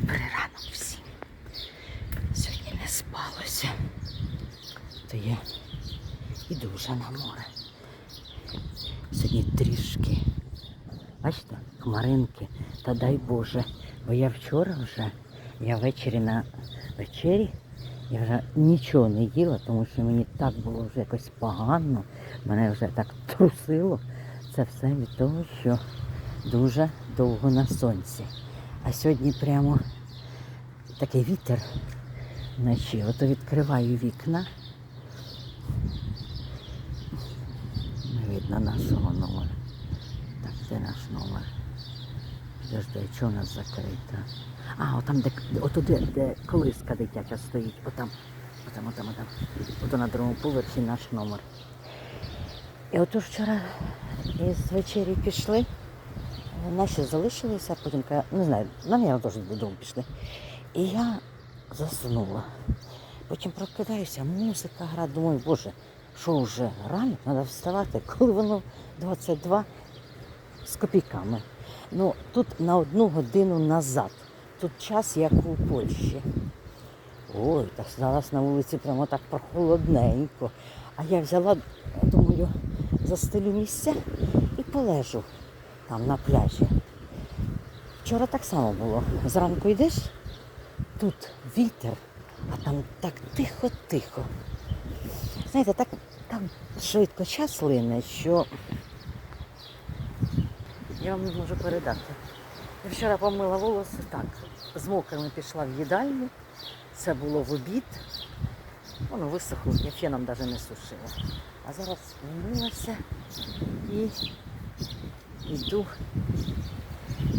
Добрий ранок всім. Сьогодні не спалося. То я іду вже на море. Сьогодні трішки. Бачите, хмаринки. Та дай Боже. Бо я вчора вже, я ввечері на вечері, я вже нічого не їла, тому що мені так було вже якось погано. Мене вже так трусило. Це все від того, що дуже довго на сонці. А сьогодні прямо такий вітер вночі. Ото відкриваю вікна. Не видно нашого номера. Так, де наш номер? Подожди, а чого у нас закрита? А, отам, де, отуди, де колиска дитяча стоїть. Отам, отам, отам, отам. Ото на другому поверхі наш номер. І ото вчора із вечері пішли. Наші залишилися, потім не знаю, нам я теж додому пішли. І я заснула. Потім прокидаюся, музика гра, думаю, боже, що вже ранок, треба вставати, коли воно 22 з копійками. Ну, тут на одну годину назад. Тут час, як у Польщі. Ой, так зараз на вулиці прямо так прохолодненько. А я взяла, думаю, застелю місця і полежу там на пляжі. Вчора так само було. Зранку йдеш, тут вітер, а там так тихо-тихо. Знаєте, так, так швидко час лине, що я вам не можу передати. Я вчора помила волоси так. З мокрими пішла в їдальню. Це було в обід. Воно висохло, я феном навіть не сушила. А зараз вмилася і йду.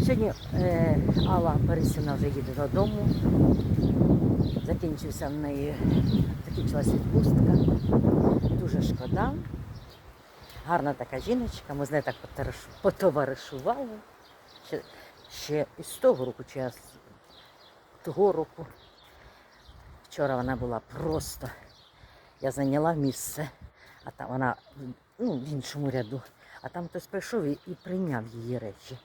Сьогодні е, Алла Борисівна вже їде додому. Закінчився в неї, закінчилась відпустка. Дуже шкода. Гарна така жіночка, ми з нею так потовариш- потоваришували. Ще, ще із того року, чи з того року. Вчора вона була просто. Я зайняла місце, а там вона ну, в іншому ряду. А там хтось прийшов і, прийняв її речі.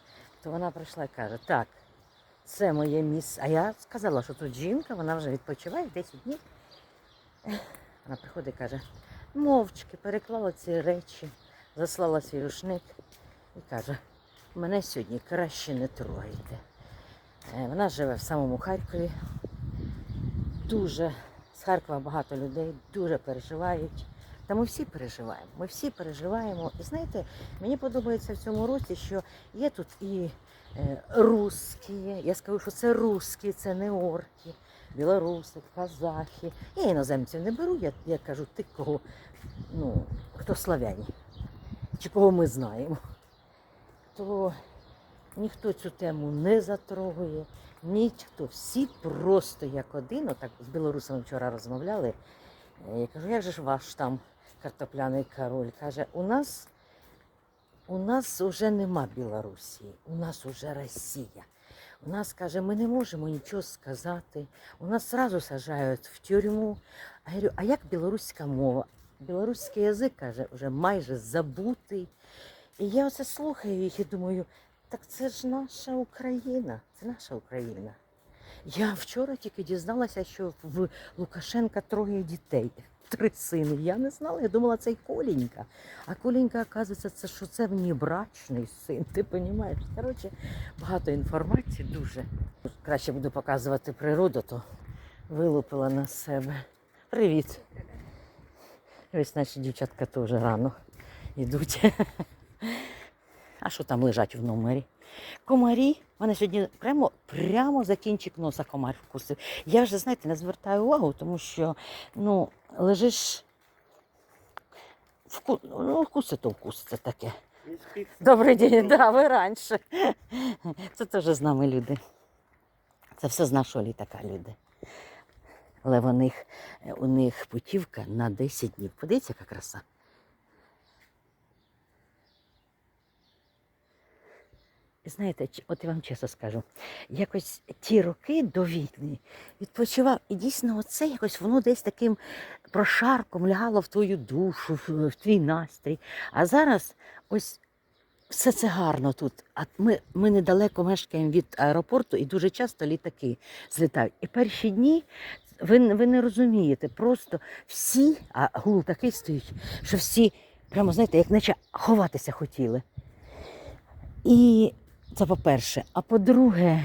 То вона прийшла і каже, так, це моє місце. А я сказала, що тут жінка, вона вже відпочиває 10 днів. Вона приходить і каже, мовчки переклала ці речі, заслала свій рушник і каже, мене сьогодні краще не трогайте. Е, Вона живе в самому Харкові. Дуже з Харкова багато людей дуже переживають. Та ми всі переживаємо. Ми всі переживаємо. І знаєте, мені подобається в цьому році, що є тут і е, русські. Я скажу, що це русські, це не орки, білоруси, казахи. Я іноземців не беру, я, я кажу, ти кого, ну, хто славяні, чи кого ми знаємо. То ніхто цю тему не затрогує, ніхто. Всі просто як один. Отак з білорусами вчора розмовляли. Е, Я кажу, як же ж ваш там картопляний король? Каже, у нас, у нас вже нема Білорусі, у нас вже Росія. У нас, каже, ми не можемо нічого сказати. У нас зразу сажають в тюрму. А я говорю, а як білоруська мова? Білоруський язик, каже, вже майже забутий. І я оце слухаю їх і думаю, так це ж наша Україна, це наша Україна. Я вчора тільки дізналася, що в Лукашенка троє дітей, три сини. Я не знала, я думала, це й Колінька. А Колінька, оказується, це що це внебрачний син. Ти розумієш? Коротше, багато інформації дуже. Краще буду показувати природу, то вилупила на себе. Привіт. Ось наші дівчатка теж рано йдуть. А що там лежать в номері? Комарі. Мене сьогодні прямо, прямо за кінчик носа комар вкусив. Я вже, знаєте, не звертаю увагу, тому що ну, лежиш. Вку... Ну, вкуси то вкус, це таке. Добрий день, да, ви раніше. Це теж з нами люди. Це все з нашого літака люди. Але у них, у них путівка на 10 днів. Подивіться, яка краса. Знаєте, от я вам чесно скажу, якось ті роки до війни відпочивав, і дійсно оце якось воно десь таким прошарком лягало в твою душу, в, твій настрій. А зараз ось все це гарно тут. А ми, ми недалеко мешкаємо від аеропорту і дуже часто літаки злітають. І перші дні ви, ви не розумієте, просто всі, а гул такий стоїть, що всі, прямо знаєте, як наче ховатися хотіли. І це по-перше. А по-друге,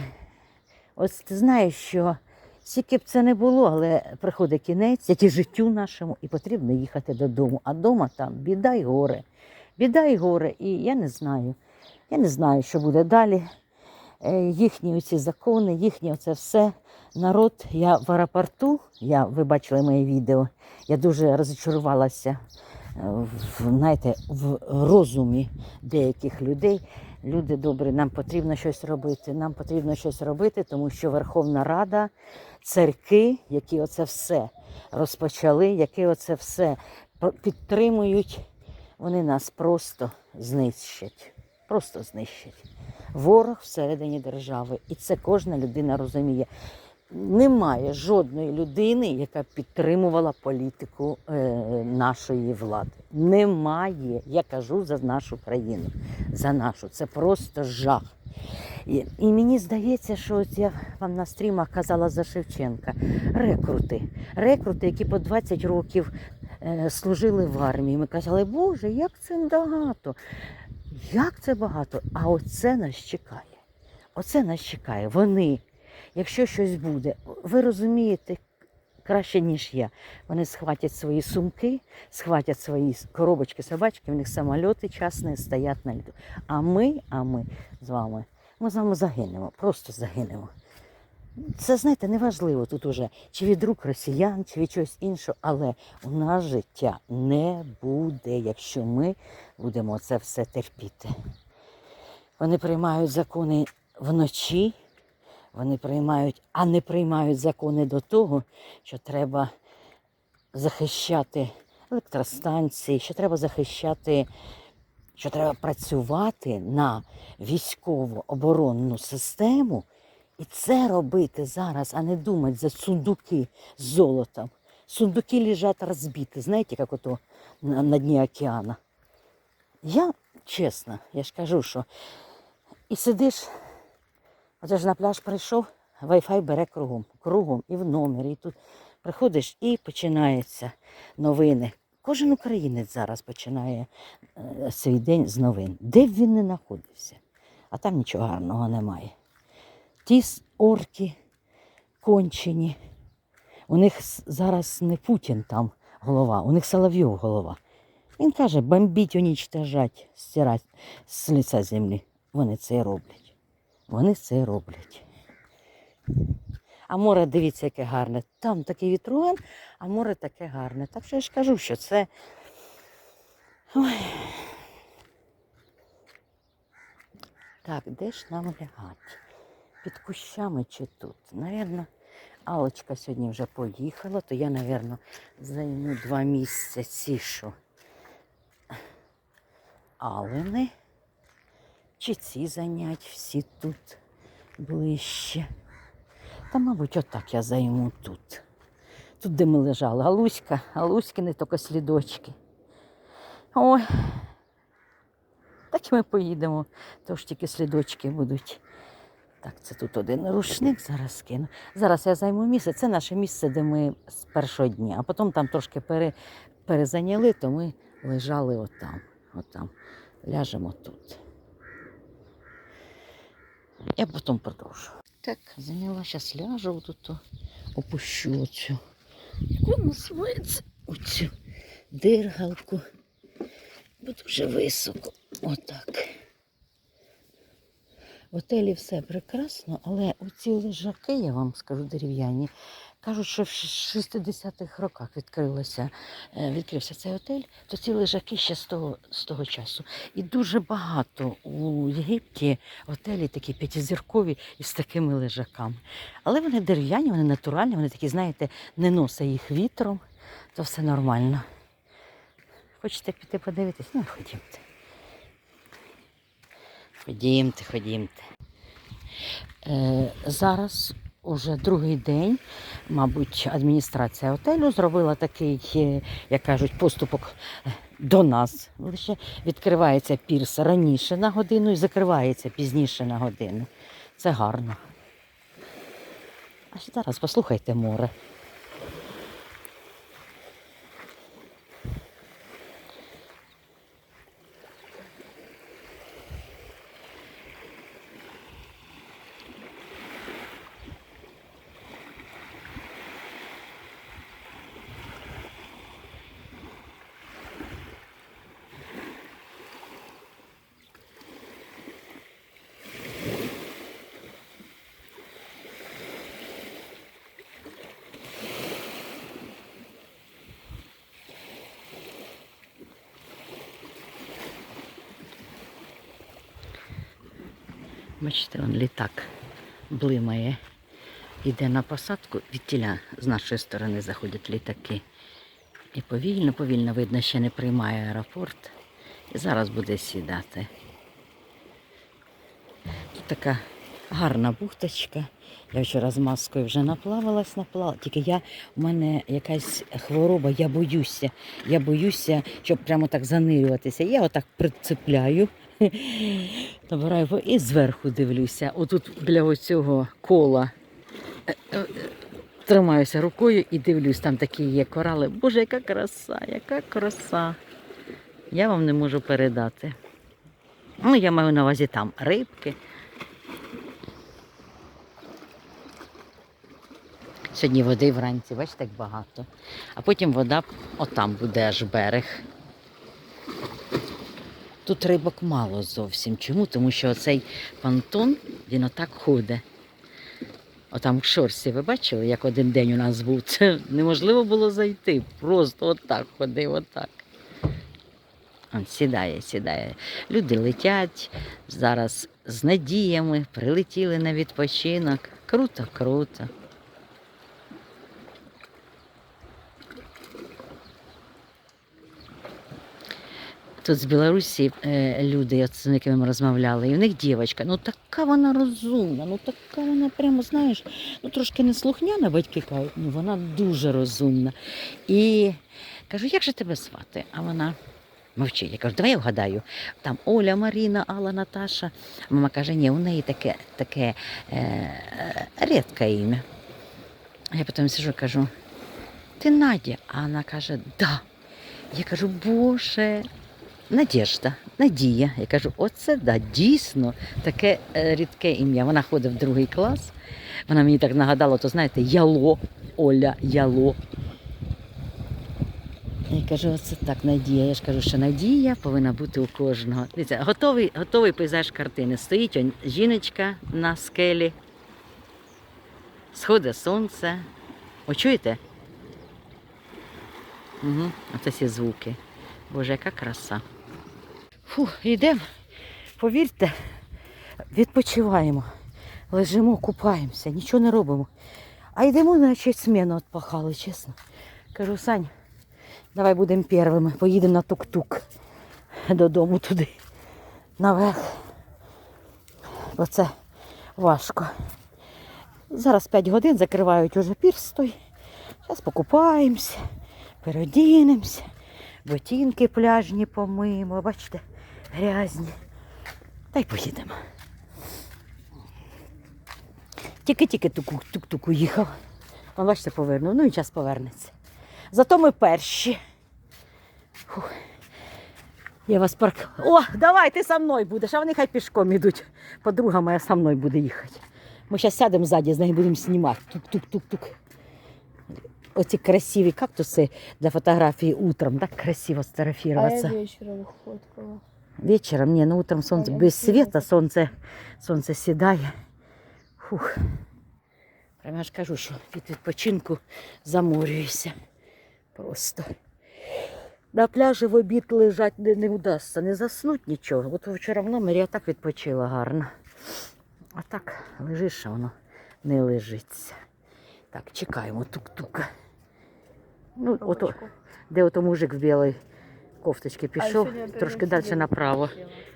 ось ти знаєш, що скільки б це не було, але приходить кінець, як і життю нашому, і потрібно їхати додому. А вдома там біда й горе. Біда і горе. І я не знаю. Я не знаю, що буде далі. Е, Їхні ці закони, їхнє оце все. Народ, я в аеропорту, я, ви бачили моє відео, я дуже розчарувалася е, в, знаєте, в розумі деяких людей. Люди добрі, нам потрібно щось робити. Нам потрібно щось робити, тому що Верховна Рада, церкви, які оце все розпочали, які оце все підтримують, вони нас просто знищать. Просто знищать. Ворог всередині держави. І це кожна людина розуміє. Немає жодної людини, яка підтримувала політику е, нашої влади. Немає. Я кажу за нашу країну. За нашу. Це просто жах. І, мені здається, що от я вам на стрімах казала за Шевченка. Рекрути. Рекрути, які по 20 років е, служили в армії. Ми казали, Боже, як це багато. Як це багато? А оце нас чекає. Оце нас чекає. Вони, якщо щось буде, ви розумієте краще, ніж я. Вони схватять свої сумки, схватять свої коробочки, собачки, в них самольоти частні стоять на льду. А ми, а ми з вами, ми з вами загинемо, просто загинемо. Це, знаєте, неважливо тут уже, чи від рук росіян, чи від чогось іншого, але у нас життя не буде, якщо ми будемо це все терпіти. Вони приймають закони вночі, вони приймають, а не приймають закони до того, що треба захищати електростанції, що треба захищати, що треба працювати на військово оборонну систему. І це робити зараз, а не думати за сундуки з золотом. Сундуки лежать розбиті, знаєте, як ото на, на дні океана. Я чесно, я ж кажу, що і сидиш, оце ж на пляж прийшов, Wi-Fi бере кругом, кругом і в номері. І тут приходиш і починаються новини. Кожен українець зараз починає е, свій день з новин. Де б він не знаходився, а там нічого гарного немає. Ті орки кончені. У них зараз не Путін там голова, у них Соловйов голова. Він каже, бомбіть, унічтожать, стирать з лиця землі. Вони це і роблять. Вони це роблять. А море, дивіться, яке гарне. Там такий вітруган, а море таке гарне. Так що я ж кажу, що це. Ой. Так, де ж нам лягати? Під кущами чи тут? Навірно, Алочка сьогодні вже поїхала, то я, навірно, займу два місця ці, що Алини. Чи ці занять всі тут ближче. Та, мабуть, отак я займу тут. Тут, де ми лежали. Галуська, Галуськи не тільки слідочки. Ой. Так ми поїдемо, тож тільки слідочки будуть. Так, це тут один рушник зараз скину. Зараз я займу місце. Це наше місце, де ми з першого дня, а потім там трошки пере, перезайняли, то ми лежали отам. отам. Ляжемо тут. Я потім продовжу. Так, заняла, зараз ляжу тут, опущу оцю. Як вона називається? Оцю диргалку. Бо дуже високо. Отак. В готелі все прекрасно, але оці лежаки, я вам скажу, дерев'яні, кажуть, що в 60-х роках відкрилося, е, відкрився цей готель, то ці лежаки ще з того, з того часу. І дуже багато у Єгипті готелі такі п'ятизіркові із такими лежаками. Але вони дерев'яні, вони натуральні, вони такі, знаєте, не носить їх вітром, то все нормально. Хочете піти подивитись? Ну, ходімте. Ходімте, ходімте. Е, зараз уже другий день, мабуть, адміністрація готелю зробила такий, е, як кажуть, поступок е, до нас. Лише відкривається пірс раніше на годину і закривається пізніше на годину. Це гарно. А зараз послухайте море. Бачите, он літак блимає. Іде на посадку, від тіля з нашої сторони заходять літаки. І повільно, повільно видно, ще не приймає аеропорт. І зараз буде сідати. Тут така гарна бухточка. Я вчора з маскою вже наплавалась, наплавала. Тільки я, у мене якась хвороба, я боюся. Я боюся, щоб прямо так занирюватися. Я отак прицепляю, набираю і зверху дивлюся. Отут біля оцього кола е, е, тримаюся рукою і дивлюсь, там такі є корали. Боже, яка краса, яка краса. Я вам не можу передати. Ну, я маю на увазі там рибки. Сьогодні води вранці, бачите, як багато. А потім вода отам буде аж берег. Тут рибок мало зовсім. Чому? Тому що оцей понтон, він отак ходить. Отам в шорсі, ви бачили, як один день у нас був? Це неможливо було зайти. Просто отак ходив, отак. Он сідає, сідає. Люди летять зараз з надіями, прилетіли на відпочинок. Круто, круто. Тут з Білорусі е, люди, з якими ми розмовляли, і в них дівчинка, ну така вона розумна, ну така вона прямо, знаєш, ну трошки неслухняна, батьки кажуть, ну вона дуже розумна. І кажу, як же тебе звати? А вона мовчить. Я кажу, давай я вгадаю. Там Оля, Маріна, Алла, Наташа. Мама каже, ні, у неї таке, таке е, рідке ім'я. Я потім сижу і кажу, ти Надя? А вона каже, да. Я кажу, Боже, Надежда, Надія. Я кажу, оце да, дійсно таке е, рідке ім'я. Вона ходить в другий клас. Вона мені так нагадала, то знаєте, Яло, Оля, Яло. Я кажу, оце так Надія. Я ж кажу, що Надія повинна бути у кожного. Дивіться, готовий, готовий пейзаж картини. Стоїть жіночка на скелі. Сходить сонце. О, чуєте? Угу, оце всі звуки. Боже, яка краса. Фу, йдемо. Повірте, відпочиваємо, лежимо, купаємося, нічого не робимо. А йдемо, наче зміну відпахали, чесно. Кажу, Сань, давай будемо першими, поїдемо на тук-тук додому туди, наверх. Бо це важко. Зараз 5 годин закривають уже пірс той. Зараз покупаємося, переодінемося, ботинки пляжні помиємо, бачите, грязні. Та й поїдемо. Тільки-тільки тук-тук уїхав. Он, бачите, повернув. Ну і час повернеться. Зато ми перші. Фух. Я вас парк. О, давай, ти со мною будеш, а вони хай пішком ідуть. Подруга моя со мною буде їхати. Ми зараз сядемо ззаді, з нею будемо знімати. Тук-тук-тук-тук. Оці красиві кактуси для фотографії утром. Так красиво А я вечером фоткала. Вечером, не, ну утром солнце, без света сонце, сонце сідає. Фух. Прямо я ж кажу, що від відпочинку заморююся. Просто. На пляжі в обід лежать не, не вдасться, не заснуть нічого. От вчора в номері я так відпочила гарно. А так лежиш, а воно не лежиться. Так, чекаємо тук-тука. Ну, ото, де ото мужик в білій кофточці пішов, трошки далі направо.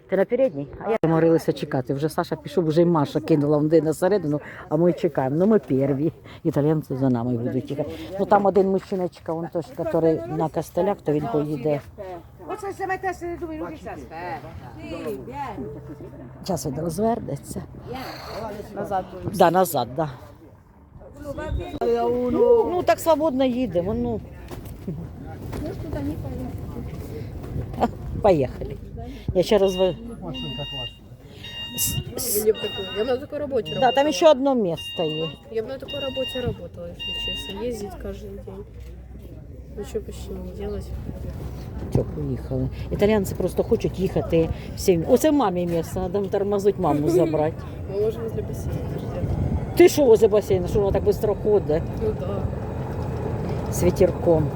Ти на передній? А я морилися чекати. Вже Саша пішов, вже й Маша кинула туди на середину, а ми чекаємо. Ну ми перві. Італійці за нами будуть їхати. Ну там один мужчиночка, он теж, який на костелях, то він поїде mettesse due minuti si aspetta. Sì, vieni. Він розвернеться. Назад. Да, назад, да. Ну, так свободно їдемо, ну. Поїхали. Я ще розве... Я бы такой, я бы на такой работе Да, работала. там ще одне місце є. Я бы на такой работе работала, если честно. Ездить каждый день. Ничего почти не делать. Що, поїхали. Італійці просто хочуть їхати всім. Оце мамі місце, треба тормозить маму забрати. Мы можем возле бассейна ждем. Ти що возле басейну, що воно так швидко ходить Ну да. з вітерком?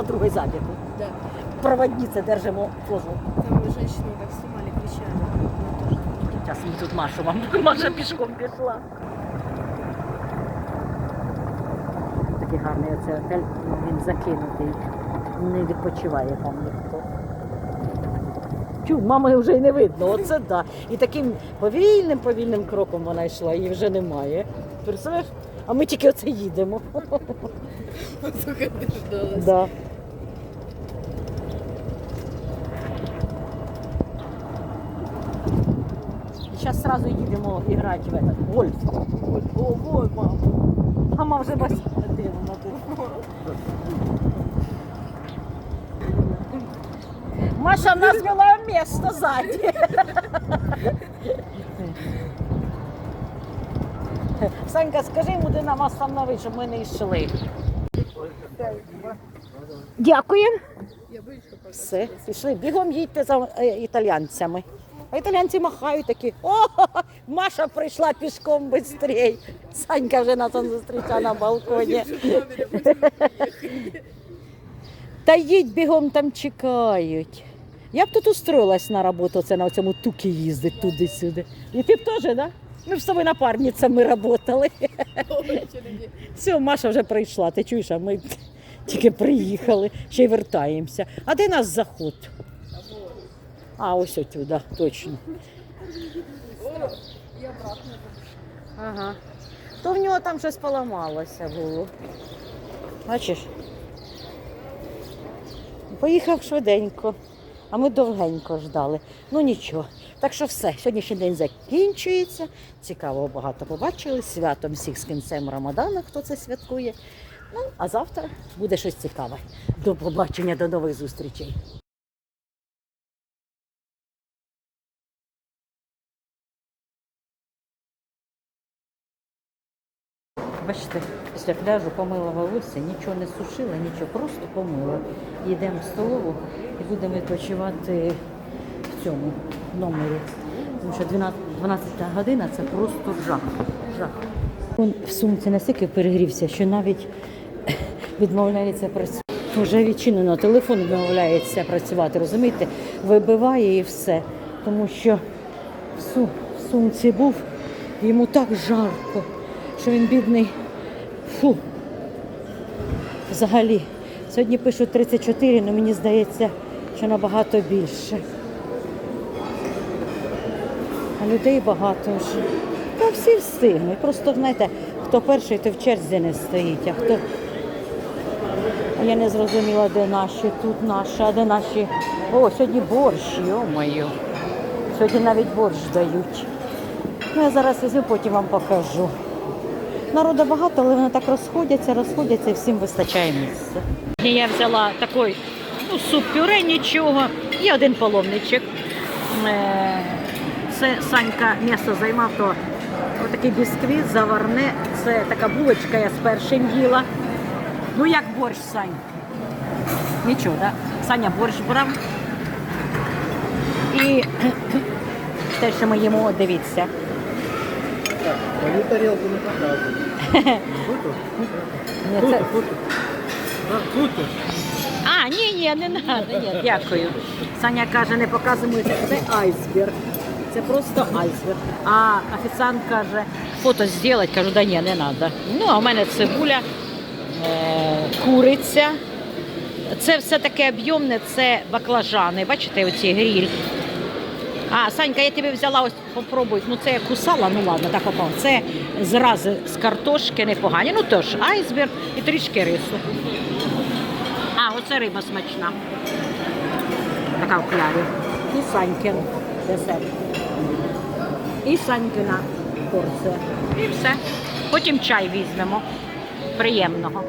Ми з подругою ззаді тут. Да. Проводниця держимо флажок. Там женщину так снимали, кричали. Зараз ми тут Машу вам. Маша пішком пішла. Такий гарний оцей отель, він закинутий. Не відпочиває там ніхто. Мами вже й не видно, оце да. І таким повільним, повільним кроком вона йшла, її вже немає. Представляєш? А ми тільки оце їдемо. Вот только дождалась. Да. Сейчас сразу їдемо грати в этот гольф. О, ой, мама. Мама вже. Де вона? Маша нас вела в место сзади. Санька, скажи йому, де нам остановить, щоб ми не йшли. Пока. Все, пішли. Бігом їдьте за е, італійцями. А італійці махають такі, о, Маша прийшла пішком швидше. Санька вже нас зустрічає на балконі. Та їдь бігом там чекають. Я б тут устроїлась на роботу, це на цьому тукі їздить туди-сюди. І ти б теж, так? Да? Ми б з тобою напарницями працювали. Все, Маша вже прийшла, ти чуєш, а ми тільки приїхали, ще й вертаємося. А де нас заход? А, ось отюди, точно. Ага. То в нього там щось поламалося було. Бачиш? Поїхав швиденько, а ми довгенько ждали. Ну нічого. Так що все, сьогоднішній день закінчується. Цікаво, багато побачили. Святом всіх з кінцем Рамадана, хто це святкує. Ну, а завтра буде щось цікаве. До побачення, до нових зустрічей. Бачите, після пляжу помила волосся, нічого не сушила, нічого, просто помила. Йдемо в столову і будемо відпочивати в цьому номері. Тому що 12, 12 година це просто жах. жах. Він в сумці настільки перегрівся, що навіть відмовляється працювати. Вже відчинено, телефон відмовляється працювати, розумієте? Вибиває і все. Тому що в, сумці був, йому так жарко, що він бідний. Фу. Взагалі. Сьогодні пишуть 34, але мені здається, що набагато більше. А людей багато вже. Та всі встигнуть. Просто знаєте, хто перший, то в черзі не стоїть, а хто. А я не зрозуміла, де наші, тут наші, а де наші. О, сьогодні борщ, йо-моє. Сьогодні навіть борщ дають. Ну, я зараз візьму, потім вам покажу. Народу багато, але вони так розходяться, розходяться і всім вистачає місця. Я взяла такий ну, суп-пюре, нічого, і один половничок. Е, Це Санька місто займав, то отакий бісквіт, заварне. Це така булочка, я з першим їла. Ну як борщ, Сань? Нічого? Да? Саня борщ брав. І те, що ми їмо, дивіться. Мою тарелку не показывай. Фото? Фото, фото. А, ні, ні, не треба, ні, дякую. Саня каже, не показуємо, це айсберг. Це просто айсберг. А офіціант каже, фото зробити, кажу, да ні, не треба. Ну, а в мене цибуля, е, куриця. Це все таке об'ємне, це баклажани. Бачите, оці гріль. А, Санька, я тебе взяла ось попробуй. Ну це я кусала, ну ладно, так попав. Це зрази з картошки непогані. Ну теж айсберг і трішки рису. А, оце риба смачна. Така в клярі. І Санькин десерт. І Санькина порція. І все. Потім чай візьмемо. Приємного.